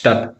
statt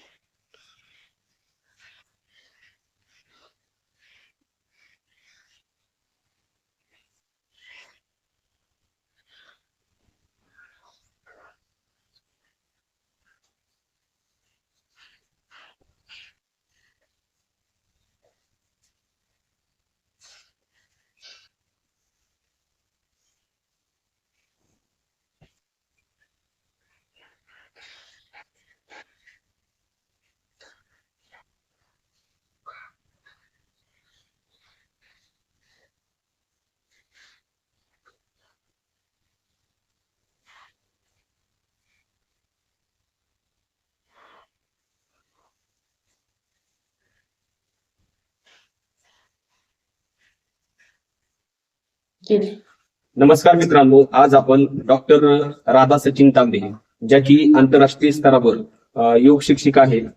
नमस्कार मित्रांनो आज आपण डॉक्टर राधा सचिन तांबे ज्या की आंतरराष्ट्रीय स्तरावर योग शिक्षिका आहेत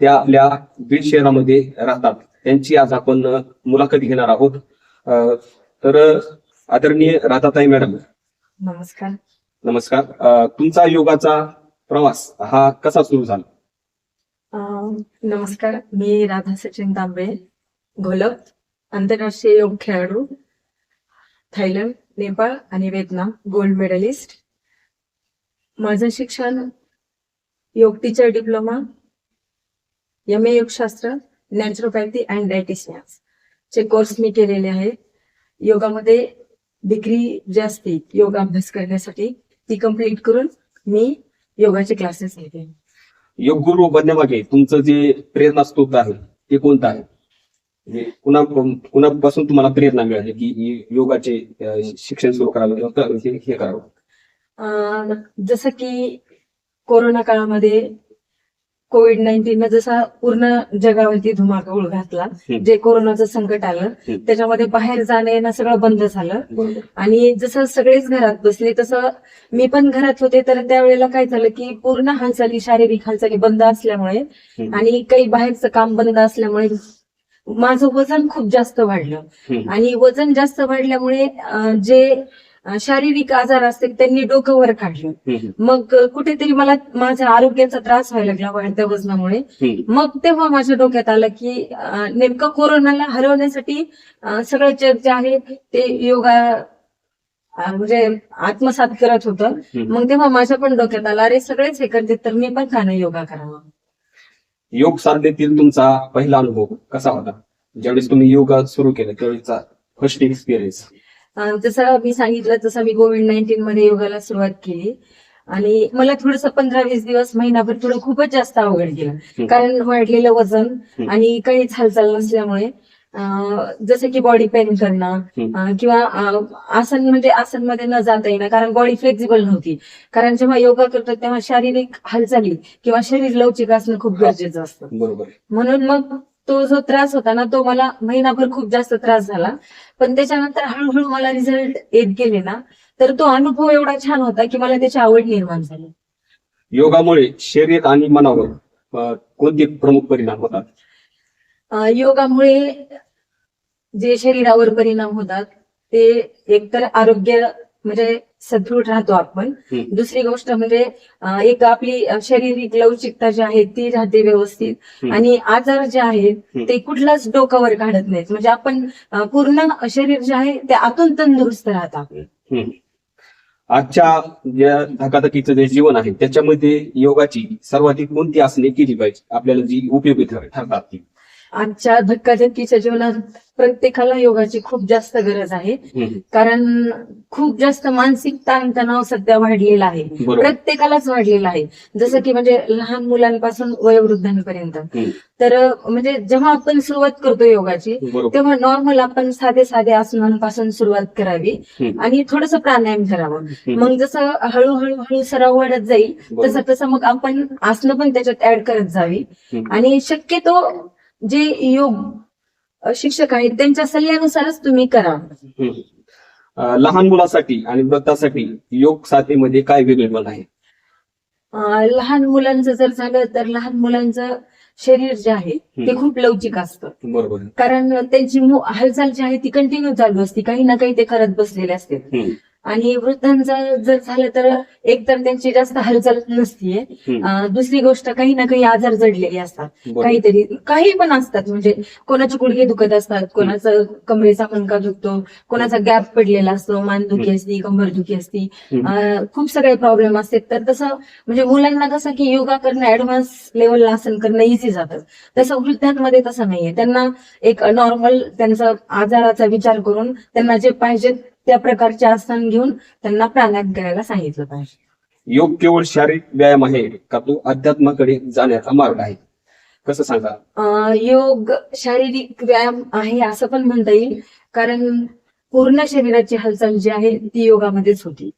त्या आपल्या बीड शहरामध्ये राहतात. त्यांची आज आपण मुलाखत घेणार आहोत. तर आदरणीय राधाताई मॅडम. नमस्कार. नमस्कार. तुमचा योगाचा प्रवास हा कसा सुरू झाला? नमस्कार. मी राधा सचिन तांबे घोलप आंतरराष्ट्रीय योग खेळाडू. थायलंड नेपाळ आणि व्हिएतनाम गोल्ड मेडलिस्ट. माझं शिक्षण योग टीचर डिप्लोमा एम ए योगशास्त्र नॅचरोपॅथी अँड डायटिशियन्स चे कोर्स मी केलेले आहेत योगामध्ये डिग्री जी असते योगा अभ्यास करण्यासाठी ती कंप्लीट करून मी योगाचे क्लासेस घेते. योग गुरु बनण्यामागे तुमचं जे प्रेरणा स्त्रोत आहे ते कोणतं आहे? कुणा कुणापासून तुम्हाला प्रेरणा मिळाली की योगाचे शिक्षण सुरू करावं हे हे करावं जसं की कोरोना काळामध्ये कोविड नाईन्टीन जसा पूर्ण जगावरती धुमाकूळ घातला. जे कोरोनाचं संकट आलं. त्याच्यामध्ये बाहेर जाणं येणं सगळं बंद झालं आणि जसं सगळेच घरात बसले तसं मी पण घरात होते तर त्यावेळेला काय झालं की पूर्ण हालचाली शारीरिक हालचाली बंद असल्यामुळे. आणि काही बाहेरचं काम बंद असल्यामुळे माझं वजन खूप जास्त वाढलं. आणि वजन जास्त वाढल्यामुळे जे शारीरिक आजार असतील त्यांनी डोकं वर काढलं. मग कुठेतरी मला माझ्या आरोग्याचा त्रास व्हायला लागला वाढत्या वजनामुळे. मग तेव्हा माझ्या डोक्यात आलं की नेमकं कोरोनाला हरवण्यासाठी सगळं जे आहे ते योगा म्हणजे आत्मसात करत होतं. मग तेव्हा माझ्या पण डोक्यात आलं अरे सगळेच हे करते तर मी पण नाही योगा करावा योग साधनेतील तुमचा पहिला अनुभव कसा होता? ज्यावेळेस तुम्ही योगा सुरू केलं त्यावेळेचा फर्स्ट एक्सपिरियन्स जसं मी सांगितलं तसं मी कोविड नाईन्टीन मध्ये योगाला सुरुवात केली. आणि मला थोडस पंधरा वीस दिवस महिनाभर थोडं खूपच जास्त अवघड गेलं. कारण वाढलेलं वजन. आणि काहीच हालचाल नसल्यामुळे जसं की बॉडी पेन करणं किंवा आसन म्हणजे आसनमध्ये न जाता येणं कारण बॉडी फ्लेक्झिबल नव्हती. कारण जेव्हा योगा करतो तेव्हा शारीरिक हालचाली किंवा शरीर लवचिक असणं खूप गरजेचं असतं. बरोबर म्हणून मग तो जो त्रास होता ना तो मला महिनाभर खूप जास्त त्रास झाला. पण त्याच्यानंतर हळूहळू मला रिझल्ट येत गेले ना तर तो अनुभव एवढा छान होता की मला त्याची आवड निर्माण झाली. योगामुळे शरीर आणि मनावर कोणते प्रमुख परिणाम होतात? योगामुळे जे शरीरावर परिणाम होतात ते एकतर आरोग्य म्हणजे सदृढ राहतो आपण. दुसरी गोष्ट म्हणजे एक आपली शारीरिक लवचिकता जी आहे ती राहते व्यवस्थित. आणि आजार जे आहेत ते कुठलाच डोकावर काढत नाहीत. म्हणजे आपण पूर्ण शरीर जे आहे ते आतून तंदुरुस्त राहत. आपलं. आजच्या ज्या धकाधकीचं जे जीवन आहे त्याच्यामध्ये योगाची सर्वाधिक कोणती आसने केली पाहिजे? आपल्याला जी उपयोगी ठर- ठरतात ती. आजच्या धक्काधक्कीच्या जीवनात प्रत्येकाला योगाची खूप जास्त गरज आहे. कारण खूप जास्त मानसिक ताणतणाव सध्या वाढलेला आहे प्रत्येकालाच वाढलेला आहे जसं की म्हणजे लहान मुलांपासून वयोवृद्धांपर्यंत. तर म्हणजे जेव्हा आपण सुरुवात करतो योगाची तेव्हा नॉर्मल आपण साधे साधे आसनांपासून सुरुवात करावी. आणि थोडस प्राणायाम करावं. मग जसं हळूहळू हळू सराव वाढत जाईल. तसं तसं मग आपण आसनं पण त्याच्यात ऍड करत जावी. आणि शक्यतो जे योग शिक्षक आहेत त्यांच्या सल्ल्यानुसारच तुम्ही करा. लहान मुलासाठी आणि वृद्धासाठी योग साधनेमध्ये काय वेगळेपण आहे? लहान मुलांचं जर झालं तर लहान मुलांचं शरीर जे आहे ते. खूप लवचिक असतं. बरोबर. कारण त्यांची हालचाल जी आहे ती कंटिन्यू चालू असते. काही ना काही ते करत बसलेले असते. आणि वृद्धांचं जर झालं तर एकतर त्यांची जास्त हालचाल नसतीये. दुसरी गोष्ट काही ना काही आजार जडलेले असतात. काहीतरी काही पण असतात. म्हणजे कोणाचे गुडघे दुखत असतात कोणाचं कमरेचा मणका दुखतो कोणाचा गॅप पडलेला असतो मानदुखी. असती कंबरदुखी असती. खूप सगळे प्रॉब्लेम असतात. तर तसं म्हणजे मुलांना कसं की योगा करणं ऍडव्हान्स लेवलला आसन करणं इझी जातं. तसं वृद्धांमध्ये तसं नाहीये. त्यांना एक नॉर्मल त्यांचा आजाराचा विचार करून त्यांना जे पाहिजे त्या प्रकारचे आसन घेऊन त्यांना प्राणायाम करायला सांगितलं पाहिजे. योग केवळ शारीरिक व्यायाम आहे का तो अध्यात्माकडे जाण्याचा मार्ग आहे? कसं सांगा योग शारीरिक व्यायाम आहे असं पण म्हणता येईल. कारण पूर्ण शरीराची हालचाल जी आहे ती योगामध्येच होती.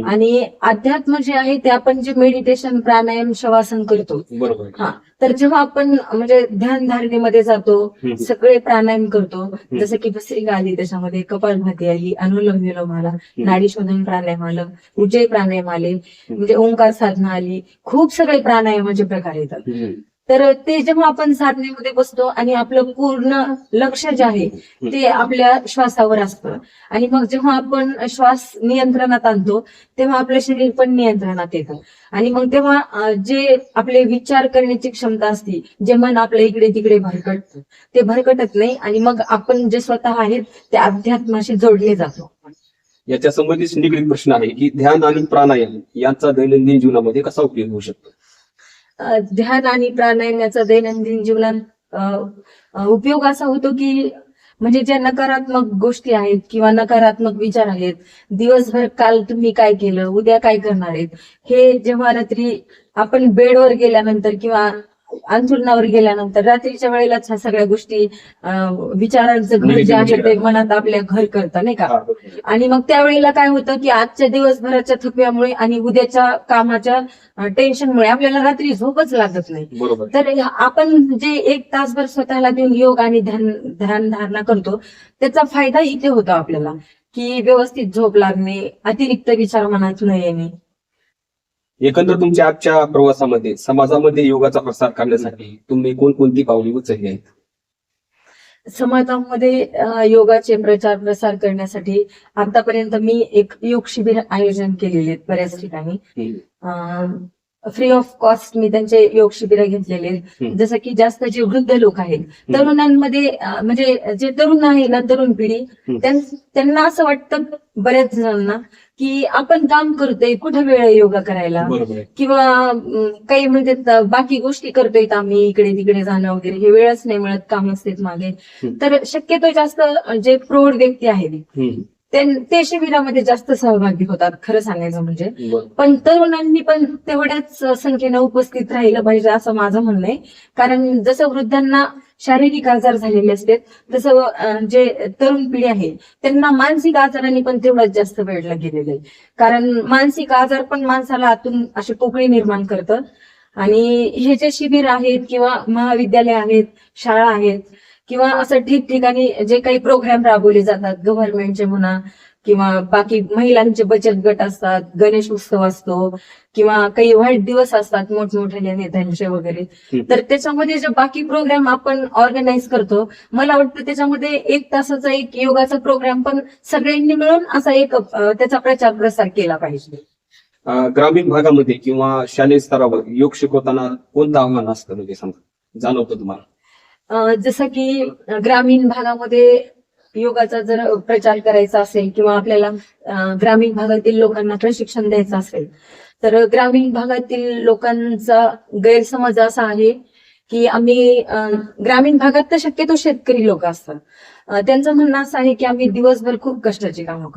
आणि अध्यात्म जे आहे ते आपण जे मेडिटेशन प्राणायाम शवासन करतो. बरोबर. हा. तर जेव्हा आपण म्हणजे ध्यान धारणेमध्ये जातो. सगळे प्राणायाम करतो जसं की भस्त्रिका आली त्याच्यामध्ये कपालभाती आली अनुलोम विलोम आला नाडी शोधन प्राणायाम आलं उज्जय प्राणायाम आले म्हणजे ओंकार साधना आली खूप सगळे प्राणायामाचे प्रकार येतात. तर ते जेव्हा आपण साधनेमध्ये बसतो आणि आपलं पूर्ण लक्ष जे आहे ते आपल्या श्वासावर असतं. आणि मग जेव्हा आपण श्वास नियंत्रणात आणतो तेव्हा आपलं शरीर पण नियंत्रणात येतं. आणि मग तेव्हा जे आपले विचार करण्याची क्षमता असते जे मन आपलं इकडे तिकडे भरकटतं ते भरकटत नाही. आणि मग आपण जे स्वतः आहेत ते अध्यात्माशी जोडले जातो. याच्या संबंधित निगडीत प्रश्न आहे की ध्यान आणि प्राणायाम यांचा दैनंदिन जीवनामध्ये कसा उपयोग होऊ शकतो? ध्यान आणि प्राणायाम याचा दैनंदिन जीवनात उपयोग असा होतो की म्हणजे ज्या नकारात्मक गोष्टी आहेत किंवा नकारात्मक विचार आहेत दिवसभर काल तुम्ही काय केलं उद्या काय करणार आहेत हे जेव्हा रात्री आपण बेडवर गेल्यानंतर किंवा अंथरुणावर गेल्यानंतर रात्रीच्या वेळेलाच ह्या सगळ्या गोष्टी विचारांचं घर जे आहे ते मनात आपल्या घर करतं नाही का. आणि मग त्यावेळेला काय होतं की आजच्या दिवसभराच्या थकव्यामुळे आणि उद्याच्या कामाच्या टेन्शनमुळे आपल्याला रात्री झोपच लागत नाही. तर आपण जे एक तासभर स्वतःला देऊन योग आणि ध्यान ध्यान धारणा करतो त्याचा फायदा इथे होतो आपल्याला की व्यवस्थित झोप लागणे अतिरिक्त विचार मनात न येणे. एकंदर तुमच्या आजच्या प्रवासामध्ये समाजामध्ये योगाचा प्रसार करण्यासाठी तुम्ही कोणकोणती पावले उचलली आहेत समाजामध्ये योगाचे प्रचार प्रसार करण्यासाठी आतापर्यंत मी एक योग शिबिर आयोजन केलेले आहेत बऱ्याच ठिकाणी. फ्री ऑफ कॉस्ट मी त्यांचे योग शिबिर घेतलेले. जसं की जास्त जे वृद्ध लोक आहेत तरुणांमध्ये म्हणजे जे तरुण आहे ना तरुण पिढी त्यांना असं वाटतं बऱ्याच जणांना की आपण काम करतोय कुठं वेळ योगा करायला. किंवा काही म्हणतात बाकी गोष्टी करतोय आम्ही इकडे तिकडे जाणं वगैरे हे वेळच नाही मिळत काम असतेच मागे. तर शक्यतो जास्त जे प्रौढ व्यक्ती आहेत. ते- शिबिरामध्ये जास्त सहभागी होतात खरं सांगायचं म्हणजे. पण तरुणांनी पण तेवढ्याच संख्येनं उपस्थित राहिलं पाहिजे असं माझं म्हणणं आहे. कारण जसं वृद्धांना शारीरिक आजार झालेले असतात तसं जे तरुण पिढी आहे त्यांना मानसिक आजारांनी पण तेवढाच जास्त वेळला गेलेलं आहे. कारण मानसिक आजार पण माणसाला आतून अशी पोकळी निर्माण करतं. आणि हे जे शिबिर आहेत किंवा महाविद्यालय आहेत शाळा आहेत किंवा असं ठिकठिकाणी जे काही प्रोग्राम राबवले जातात गव्हर्नमेंटचे म्हणा किंवा बाकी महिलांचे बचत गट असतात गणेश उत्सव असतो किंवा काही वाईट दिवस असतात मोठमोठ्या नेत्यांचे वगैरे. तर त्याच्यामध्ये जे बाकी प्रोग्राम आपण ऑर्गनाईज करतो मला वाटतं त्याच्यामध्ये एक तासाचा एक योगाचा प्रोग्राम पण सगळ्यांनी मिळून असा एक त्याचा प्रचार प्रसार केला पाहिजे. ग्रामीण भागामध्ये किंवा शालेय स्तरावर योग शिकवताना कोणतं आव्हान असतं म्हणजे सांगा? जाणवतं तुम्हाला. जसं की ग्रामीण भागामध्ये योगाचा जर प्रचार करायचा असेल किंवा आपल्याला ग्रामीण भागातील लोकांना प्रशिक्षण द्यायचं असेल तर ग्रामीण भागातील लोकांचा गैरसमज असा आहे की आम्ही ग्रामीण भागात तर शक्यतो शेतकरी लोक असतात. त्यांचं म्हणणं असं आहे की आम्ही दिवसभर खूप कष्टाची कामं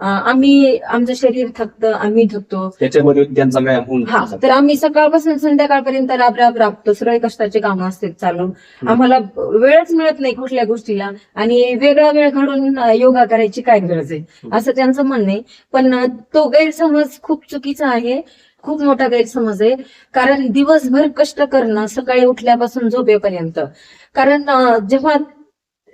अं, आम्ही आमचं शरीर थकतं आम्ही थकतो. त्याच्यामध्ये त्यांचा व्यायाम होऊन हा. तर आम्ही सकाळपासून संध्याकाळपर्यंत राबराब राबतो सर्व कष्टाचे कामं असतात चालू आम्हाला वेळच मिळत नाही कुठल्या गोष्टीला आणि वेगळा वेळ काढून अं, योगा करायची काय गरज आहे? असं त्यांचं म्हणणं आहे. पण तो गैरसमज खूप चुकीचा आहे. खूप मोठा गैरसमज आहे. कारण दिवसभर कष्ट करणं सकाळी उठल्यापासून झोपेपर्यंत. कारण जेव्हा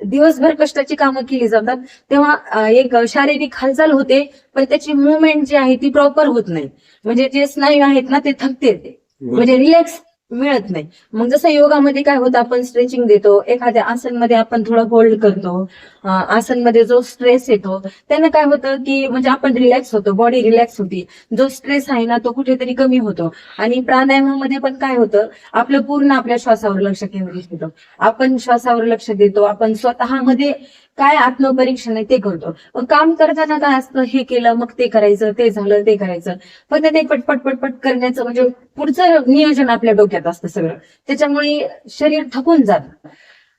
दिवसभर कष्टाची कामं केली जातात. तेव्हा एक शारीरिक हालचाल होते पण त्याची मुवमेंट जी आहे ती प्रॉपर होत नाही. म्हणजे जे स्नायू आहेत ना ते थकते. म्हणजे रिलॅक्स मिळत नाही. मग जसं योगामध्ये काय होतं आपण स्ट्रेचिंग देतो एखाद्या आसनमध्ये आपण थोडं होल्ड करतो आसनमध्ये जो स्ट्रेस येतो त्यानं काय होतं की म्हणजे आपण रिलॅक्स होतो बॉडी रिलॅक्स होती. जो स्ट्रेस आहे ना तो कुठेतरी कमी होतो. आणि प्राणायामामध्ये पण काय होतं आपलं पूर्ण आपल्या श्वासावर लक्ष केंद्रित होतं. आपण श्वासावर लक्ष देतो आपण स्वतःमध्ये काय आत्मपरीक्षण आहे ते करतो. मग काम करताना काय असतं? हे केलं मग ते करायचं ते झालं ते करायचं. फक्त ते पटपट पटपट करण्याचं म्हणजे पुढचं नियोजन आपल्या डोक्यात असतं सगळं. त्याच्यामुळे शरीर थकून जात.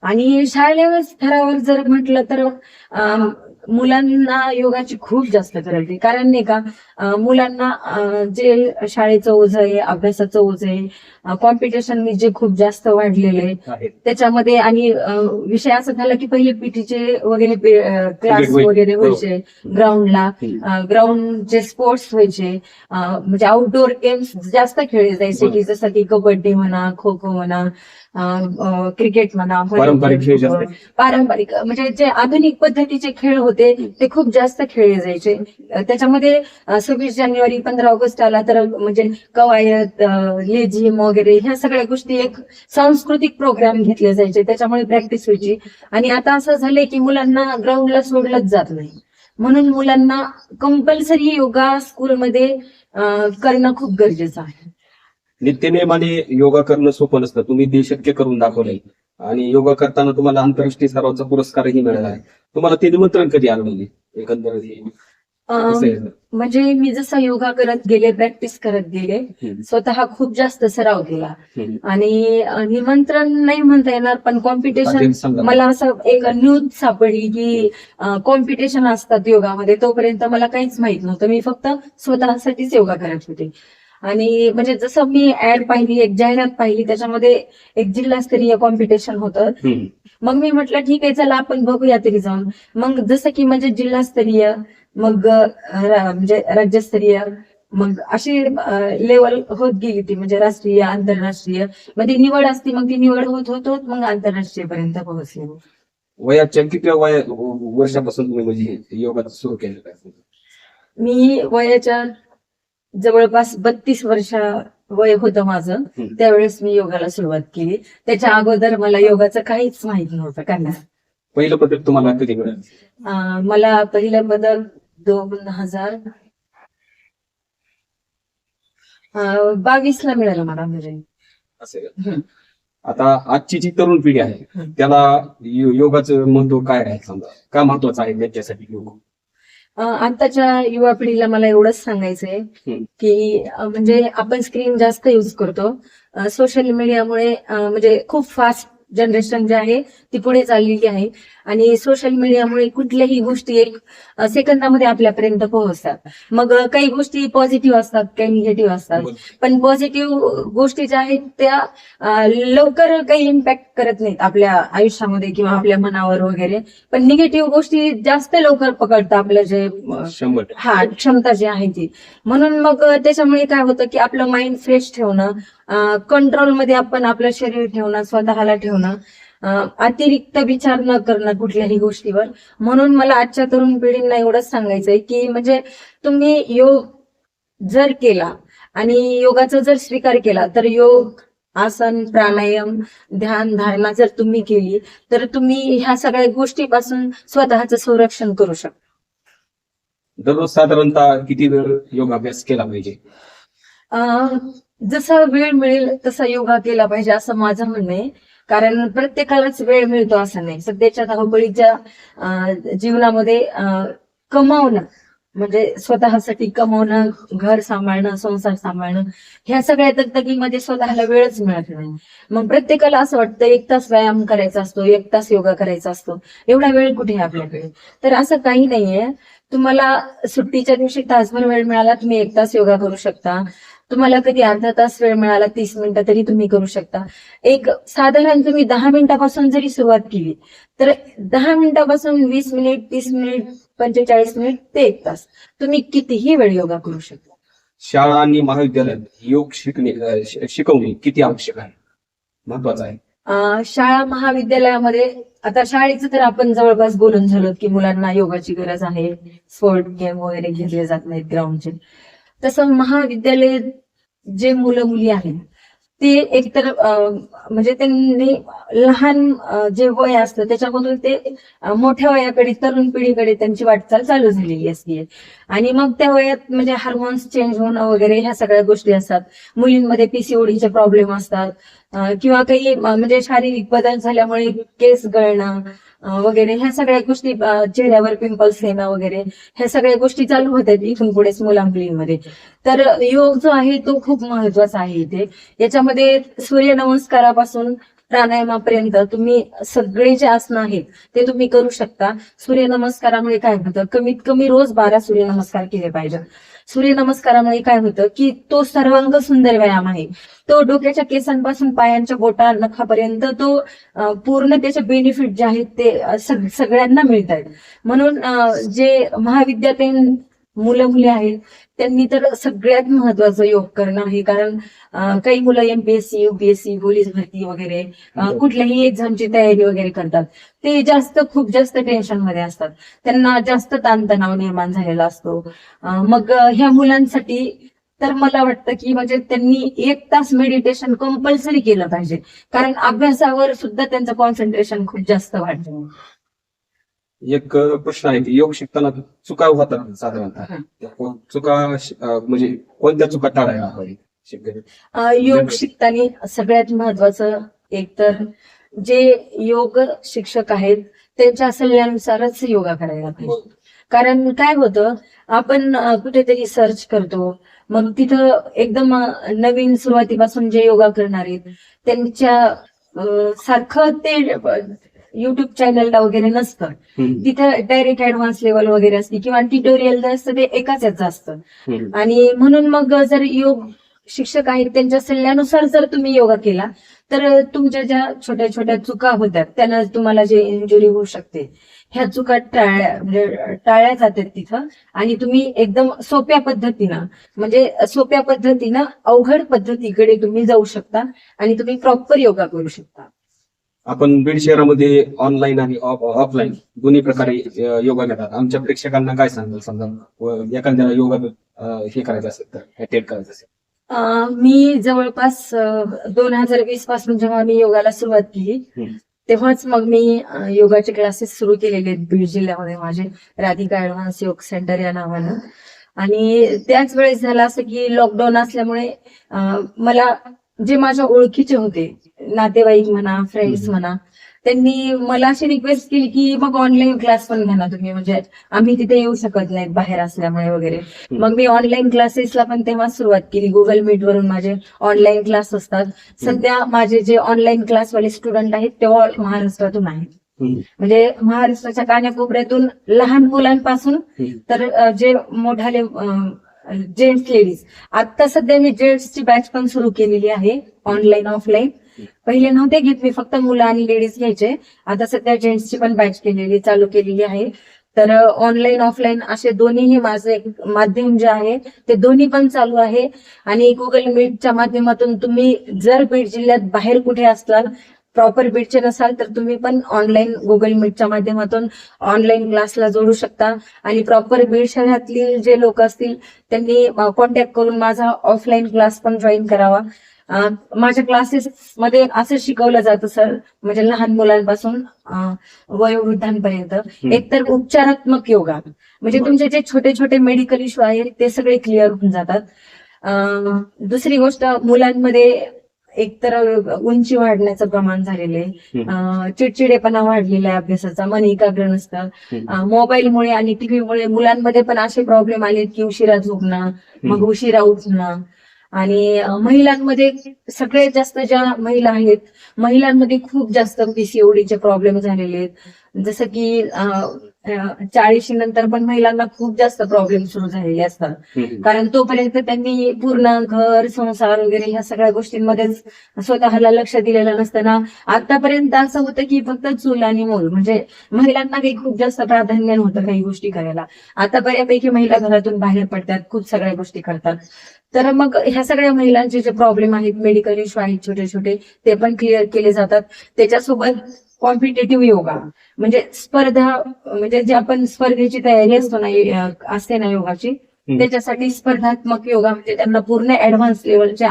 आणि शालेय स्तरावर जर म्हटलं तर मुलांना योगाची खूप जास्त गरज आहे कारण नाही का मुलांना जे शाळेचं ओझ आहे अभ्यासाचं ओझ आहे कॉम्पिटिशन जे खूप जास्त वाढलेलं. त्याच्यामध्ये आणि विषय असा झाला की पहिले पीटीचे वगैरे क्लास. वगैरे व्हायचे ग्राउंडला. ग्राउंडचे स्पोर्ट्स व्हायचे म्हणजे आउटडोर गेम्स जास्त खेळले जायचे की जसं की कबड्डी म्हणा खो खो म्हणा क्रिकेट म्हणा. पारंपरिक म्हणजे जे आधुनिक पद्धतीचे खेळ होते ते खूप जास्त खेळले जायचे. त्याच्यामध्ये सव्वीस जानेवारी पंधरा ऑगस्ट आला तर म्हणजे कवायत लेझिम वगैरे ह्या सगळ्या गोष्टी एक सांस्कृतिक प्रोग्राम घेतले जायचे. त्याच्यामुळे प्रॅक्टिस व्हायची. आणि आता असं झालंय की मुलांना ग्राउंडला सोडलंच जात नाही. म्हणून मुलांना कंपल्सरी योगा स्कूलमध्ये करणं खूप गरजेचं आहे. नित्यनेमाने योगा करणं सोपं नसतं. तुम्ही ते शक्य करून दाखवलंय. आणि योगा करताना तुम्हाला आंतरराष्ट्रीय स्तरावरचा पुरस्कारही मिळाला आहे तुम्हाला ते निमंत्रण कधी आलं म्हणजे एकंदरीत आहे? म्हणजे मी जसं योगा करत गेले प्रॅक्टिस करत गेले. स्वतः खूप जास्त सराव केला. आणि निमंत्रण नाही म्हणता येणार पण कॉम्पिटिशन. मला असं एक न्यूज सापडली की कॉम्पिटिशन असतात योगामध्ये तोपर्यंत मला काहीच माहीत नव्हतं मी फक्त स्वतःसाठीच योगा करत होते आणि म्हणजे जसं मी ऍड पाहिली एक जाहिरात पाहिली त्याच्यामध्ये एक जिल्हास्तरीय कॉम्पिटिशन होतं. मग मी म्हटलं ठीक आहे चला आपण बघूया तरी जाऊन. मग जसं की म्हणजे जिल्हास्तरीय मग म्हणजे राज्यस्तरीय मग अशी लेवल होत गेली ती म्हणजे राष्ट्रीय आंतरराष्ट्रीय. मग ती निवड असती मग ती निवड होत होत होत मग आंतरराष्ट्रीय पर्यंत पोहोचले. वयाच्या किती वया वर्षापासून तुम्ही म्हणजे योगा सुरू केलेलं मी वयाच्या जवळपास बत्तीस वर्ष वय होतं माझं. त्यावेळेस मी योगाला सुरुवात केली. त्याच्या अगोदर मला योगाचं काहीच माहीत नव्हतं कारण पहिलं पदक तुम्हाला कधी मिळालं मला पहिलं पदक दोन हजार बावीस ला मिळालं मला म्हणजे. आता आजची जी तरुण पिढी आहे. त्याला योगाचं महत्त्व काय आहे समजा? काय महत्वाचं आहे त्यांच्यासाठी योग? आताच्या युवा पिढीला मला एवढंच सांगायचंय. की म्हणजे आपण स्क्रीन जास्त युज करतो सोशल मीडियामुळे म्हणजे खूप फास्ट जनरेशन जे आहे ती पुढे चाललेली आहे. आणि सोशल मीडियामुळे कुठल्याही गोष्टी एक सेकंदामध्ये आपल्यापर्यंत पोहोचतात. मग काही गोष्टी पॉझिटिव्ह असतात काही निगेटिव्ह असतात. पण पॉझिटिव्ह गोष्टी ज्या आहेत त्या लवकर काही इम्पॅक्ट करत नाहीत आपल्या आयुष्यामध्ये किंवा आपल्या मनावर वगैरे. पण निगेटिव्ह गोष्टी जास्त लवकर पकडतात आपलं जे. हा क्षमता जी आहे ती. म्हणून मग त्याच्यामुळे काय होतं की आपलं माइंड फ्रेश ठेवणं कंट्रोलमध्ये आपण आपलं शरीर ठेवणं स्वतःला ठेवणं अं, अतिरिक्त विचार न करणं कुठल्याही गोष्टीवर. म्हणून मला आजच्या तरुण पिढींना एवढंच सांगायचंय की म्हणजे तुम्ही योग जर केला आणि योगाचा जर स्वीकार केला तर योग आसन प्राणायाम ध्यान धारणा जर तुम्ही केली तर तुम्ही ह्या सगळ्या गोष्टीपासून स्वतःचं संरक्षण करू शकता. दररोज साधारणतः किती वेळ योगाभ्यास केला पाहिजे? जसा वेळ मिळेल तसा योगा केला पाहिजे असं माझं म्हणणं आहे. कारण प्रत्येकालाच वेळ मिळतो असं नाही. सध्याच्या धावपळीच्या जीवनामध्ये कमावणं म्हणजे स्वतःसाठी कमवणं घर सांभाळणं संसार सांभाळणं ह्या सगळ्या दगदगीमध्ये स्वतःला वेळच मिळत नाही. मग प्रत्येकाला असं वाटतं एक तास व्यायाम करायचा असतो एक तास योगा करायचा असतो. एवढा वेळ कुठे आहे आपल्याकडे? तर असं काही नाहीये. तुम्हाला सुट्टीच्या दिवशी तासभर वेळ मिळाला तुम्ही एक तास योगा करू शकता. तुम्हाला कधी अर्धा तास वेळ मिळाला तीस मिनिटं तरी तुम्ही करू शकता. एक साधारण तुम्ही दहा मिनिटापासून जरी सुरुवात केली तर दहा मिनिटापासून वीस मिनिट तीस मिनिट पंचेचाळीस मिनिट ते एक तास. तुम्ही कितीही वेळ योगा करू शकता. शाळा आणि महाविद्यालयात योग शिकणे शिकवणे किती आवश्यक आहे? महत्वाचं आहे. अं, शाळा महाविद्यालयामध्ये आता शाळेचं तर आपण जवळपास बोलून झालो की मुलांना योगाची गरज आहे. स्पोर्ट गेम वगैरे घेतले जात नाहीत ग्राउंडचे तसं महाविद्यालय जे मुलं मुली आहेत ते एकतर म्हणजे त्यांनी लहान जे वय असतं त्याच्यामधून ते मोठ्या वयाकडे तरुण पिढीकडे त्यांची वाटचाल चालू झालेली असते. आणि मग त्या वयात म्हणजे हार्मोन्स चेंज होणं वगैरे ह्या सगळ्या गोष्टी असतात. मुलींमध्ये पीसीओडीचे प्रॉब्लेम असतात. किंवा काही म्हणजे शारीरिक बदल झाल्यामुळे केस गळणं वगैरे ह्या सगळ्या गोष्टी चेहऱ्यावर पिंपल्स येणं वगैरे ह्या सगळ्या गोष्टी चालू होतात इथून पुढेच मुलांमुलींमध्ये तर योग जो आहे तो खूप महत्त्वाचा आहे इथे. याच्यामध्ये सूर्यनमस्कारापासून प्राणायामापर्यंत तुम्ही सगळे जे आसनं आहेत ते तुम्ही करू शकता. सूर्यनमस्कारामुळे काय होतं कमीत कमी रोज बारा सूर्यनमस्कार केले पाहिजे सूर्यनमस्कारामुळे काय होतं की तो सर्वांग सुंदर व्यायाम आहे. तो डोक्याच्या केसांपासून पायांच्या बोटा नखापर्यंत तो पूर्ण त्याचे बेनिफिट जे आहेत ते सगळ्यांना मिळत आहेत म्हणून जे महाविद्यालयीन मुलं मुली आहेत. त्यांनी तर सगळ्यात महत्वाचं योग करणं आहे. कारण काही मुलं एमपीएससी युपीएससी पोलीस भरती वगैरे कुठल्याही एक्झामची तयारी वगैरे करतात. ते जास्त खूप जास्त टेन्शनमध्ये असतात. त्यांना जास्त ताणतणाव निर्माण झालेला असतो. मग ह्या मुलांसाठी तर मला वाटतं की म्हणजे त्यांनी एक तास मेडिटेशन कंपल्सरी केलं पाहिजे. कारण अभ्यासावर सुद्धा त्यांचं कॉन्सन्ट्रेशन खूप जास्त वाढतं. एक प्रश्न आहे की योग शिकताना चुका होतात साधारणतः. चुका म्हणजे कोणत्या चुका टाळायला योग शिकताना सगळ्यात महत्वाचं एक तर जे योग शिक्षक आहेत त्यांच्या सल्ल्यानुसारच योगा करायला पाहिजे. कारण काय होतं आपण कुठेतरी सर्च करतो मग तिथं एकदम नवीन सुरुवातीपासून जे योगा करणार आहेत त्यांच्या सारखं ते युट्यूब चॅनलला वगैरे नसतं. तिथं डायरेक्ट ऍडव्हान्स लेवल वगैरे असते किंवा ट्युटोरियल असतं ते एकाच याचं असतं. आणि म्हणून मग जर योग शिक्षक आहेत त्यांच्या सल्ल्यानुसार जर तुम्ही योगा केला तर तुमच्या ज्या छोट्या छोट्या चुका होत्यात त्यांना तुम्हाला जे इंजुरी होऊ शकते ह्या चुका टाळल्या म्हणजे टाळल्या जातात तिथं आणि तुम्ही एकदम सोप्या पद्धतीनं म्हणजे सोप्या पद्धतीनं अवघड पद्धतीकडे तुम्ही जाऊ शकता आणि तुम्ही प्रॉपर योगा करू शकता आपण बीड शहरामध्ये ऑनलाईन आणि ऑफलाईन दोन्ही प्रकारे योगा घेतात. आमच्या प्रेक्षकांना काय सांगाल? समजा व एखाद्याला योगा हे करायचं असेल तर अटेंड करायचं असेल. मी जवळपास दोन हजार वीसपासून जेव्हा मी योगाला सुरुवात केली. तेव्हाच मग मी योगाचे क्लासेस सुरू केलेले आहेत बीड जिल्ह्यामध्ये. माझे राधिका ऍडव्हान्स योग सेंटर या नावानं. आणि त्याच वेळेस झालं असं की लॉकडाऊन असल्यामुळे मला जे माझ्या ओळखीचे होते नातेवाईक म्हणा फ्रेंड्स. म्हणा त्यांनी मला अशी रिक्वेस्ट केली की मग ऑनलाईन क्लास पण घ्या ना तुम्ही. म्हणजे आम्ही तिथे येऊ शकत नाहीत बाहेर असल्यामुळे वगैरे. मग मी ऑनलाईन क्लासेसला पण तेव्हा सुरुवात केली. गुगल मीट वरून माझे ऑनलाईन क्लास असतात. सध्या माझे जे ऑनलाईन क्लासवाले स्टुडंट आहेत ते ऑल महाराष्ट्रातून आहेत. म्हणजे महाराष्ट्राच्या कानाकोपऱ्यातून लहान मुलांपासून. तर जे मोठाले जेंट्स लेडीज. आता सध्या मी जेंट्सची बॅच पण सुरू केलेली आहे ऑनलाईन ऑफलाईन पहिले नव्हते घेत मी फक्त मुलं आणि लेडीज घ्यायचे. आता सध्या जेंट्सची पण बॅच केलेली चालू केलेली आहे. तर ऑनलाईन ऑफलाईन असे दोन्हीही माझं एक माध्यम जे आहे ते दोन्ही पण चालू आहे. आणि गुगल मीटच्या माध्यमातून तुम्ही जर बीड जिल्ह्यात बाहेर कुठे असलात प्रॉपर बीडचे नसाल तर तुम्ही पण ऑनलाईन गुगल मीटच्या माध्यमातून ऑनलाईन क्लासला जोडू शकता. आणि प्रॉपर बीड शहरातली जे लोक असतील त्यांनी कॉन्टॅक्ट करून माझा ऑफलाईन क्लास पण जॉईन करावा. माझ्या क्लासेस मध्ये असं शिकवलं जातं सर म्हणजे लहान मुलांपासून वयोवृद्धांपर्यंत. एकतर उपचारात्मक योगा. म्हणजे तुमचे जे छोटे छोटे मेडिकल इश्यू आहेत ते सगळे क्लिअर होऊन जातात. दुसरी गोष्ट मुलांमध्ये एकतर उंची वाढण्याचं प्रमाण झालेलं आहे. चिडचिडेपणा वाढलेला आहे अभ्यासाचा मन एकाग्र नसतं. मोबाईलमुळे आणि टीव्हीमुळे मुलांमध्ये पण असे प्रॉब्लेम आले की उशिरा झोपणं मग उशिरा उठणं. आणि महिलांमध्ये सगळ्यात जास्त ज्या महिला आहेत महिलांमध्ये खूप जास्त पीसीओडीचे प्रॉब्लेम झालेले आहेत. जसं की चाळीशी नंतर पण महिलांना खूप जास्त प्रॉब्लेम सुरू झालेले असतात. कारण तोपर्यंत त्यांनी पूर्ण घर संसार वगैरे ह्या सगळ्या गोष्टींमध्येच स्वतःला लक्ष दिलेलं नसताना आतापर्यंत असं होतं की फक्त चूल आणि मूल. म्हणजे महिलांना काही खूप जास्त प्राधान्य नव्हतं काही गोष्टी करायला. आता बऱ्यापैकी महिला घरातून बाहेर पडतात खूप सगळ्या गोष्टी करतात. तर मग ह्या सगळ्या महिलांचे जे प्रॉब्लेम आहेत मेडिकल इश्यू आहेत छोटे छोटे ते पण क्लिअर केले जातात. त्याच्यासोबत कॉम्पिटेटिव्ह योगा म्हणजे स्पर्धा म्हणजे जे आपण स्पर्धेची तयारी असतो ना असते ना योगाची त्याच्यासाठी स्पर्धात्मक योगा म्हणजे त्यांना पूर्ण ऍडव्हान्स लेवलचे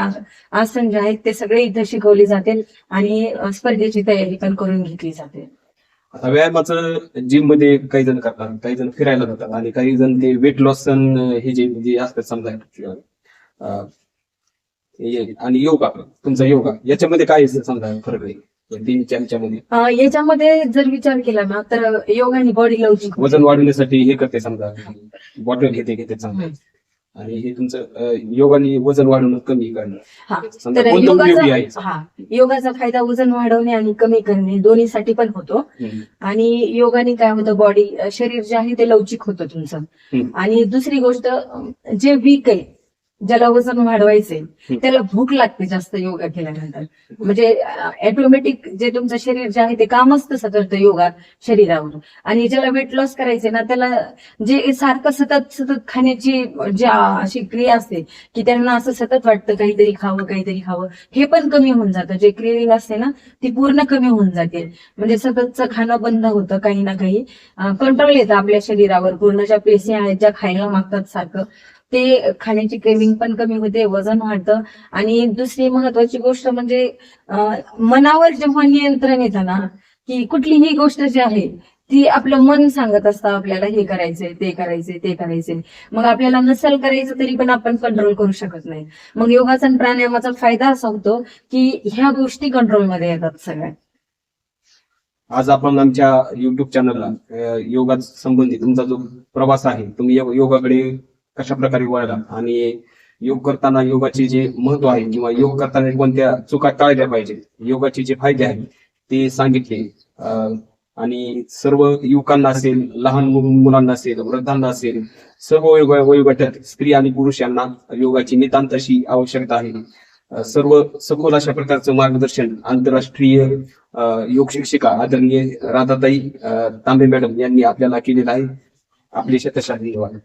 आसन जे आहेत ते सगळे इथं शिकवले जातील आणि स्पर्धेची तयारी पण करून घेतली जाते. आता व्यायामाचं जिममध्ये काही जण करतात काही जण फिरायला जातात आणि काही जण ते वेट लॉस हे जे जे असतात समजा आणि योगा तुमचा योगा याच्यामध्ये काय समजा फरक आहे? अं, याच्यामध्ये जर विचार केला ना तर योगा आणि बॉडी लवचिक वजन वाढवण्यासाठी हे करते समजा. बॉटल घेते घेते समजा. आणि हे तुमचं अं, योगाने वजन वाढवणं कमी करणं. हा. समजा तर कोणतं उपयोगी आहे? योगाचा हा योगाचा फायदा वजन वाढवणे आणि कमी करणे दोन्हीसाठी पण होतो. हम्म. आणि योगाने काय होतं बॉडी शरीर जे आहे ते लवचिक होतं तुमचं. हम्म. आणि दुसरी गोष्ट अं, जे वीक आहे ज्याला वजन वाढवायचंय त्याला भूक लागते जास्त योगा केल्यानंतर. म्हणजे ऑटोमॅटिक जे तुमचं शरीर जे आहे ते कामच तसं करतं योगा शरीरावर. आणि ज्याला वेट लॉस करायचे ना त्याला जे सारखं सतत सतत खाण्याची जी अशी क्रिया असते की त्यांना असं सतत वाटतं काहीतरी खावं काहीतरी खावं हे पण कमी होऊन जातं. जे क्रेविंग असते ना ती पूर्ण कमी होऊन जाते. म्हणजे सततचं खाणं बंद होतं काही ना काही. कंट्रोल येतं आपल्या शरीरावर. पूर्ण ज्या पेशी आहेत ज्या खायला मागतात सारखं ते खाण्याची क्रेविंग पण कमी होते वजन वाढतं. आणि दुसरी महत्वाची गोष्ट म्हणजे मनावर जेव्हा नियंत्रण येतं ना की कुठलीही गोष्ट जी आहे ती आपलं मन सांगत असतं आपल्याला हे करायचंय ते करायचंय ते करायचंय. मग आपल्याला नसेल करायचं तरी पण आपण कंट्रोल करू शकत नाही. मग योगाचा आणि प्राणायामाचा फायदा असा होतो की ह्या गोष्टी कंट्रोलमध्ये येतात सगळ्या. आज आपण आमच्या युट्यूब चॅनलला योगा संबंधित तुमचा जो प्रवास आहे तुम्ही योगाकडे कशा प्रकारे वळला? आणि योग करताना योगाचे जे महत्त्व आहे किंवा योग करताना कोणत्या चुका टाळल्या पाहिजे योगाचे जे फायदे आहेत ते सांगितले. अं, आणि सर्व युवकांना असेल लहान मुलांना असेल वृद्धांना असेल सर्व वयोगटात स्त्री आणि पुरुष यांना योगाची नितांत अशी आवश्यकता आहे. सर्व सखोल अशा प्रकारचं मार्गदर्शन आंतरराष्ट्रीय योग शिक्षिका आदरणीय राधाताई तांबे मॅडम यांनी आपल्याला केलेलं आहे. आपले शतशाही धन्यवाद.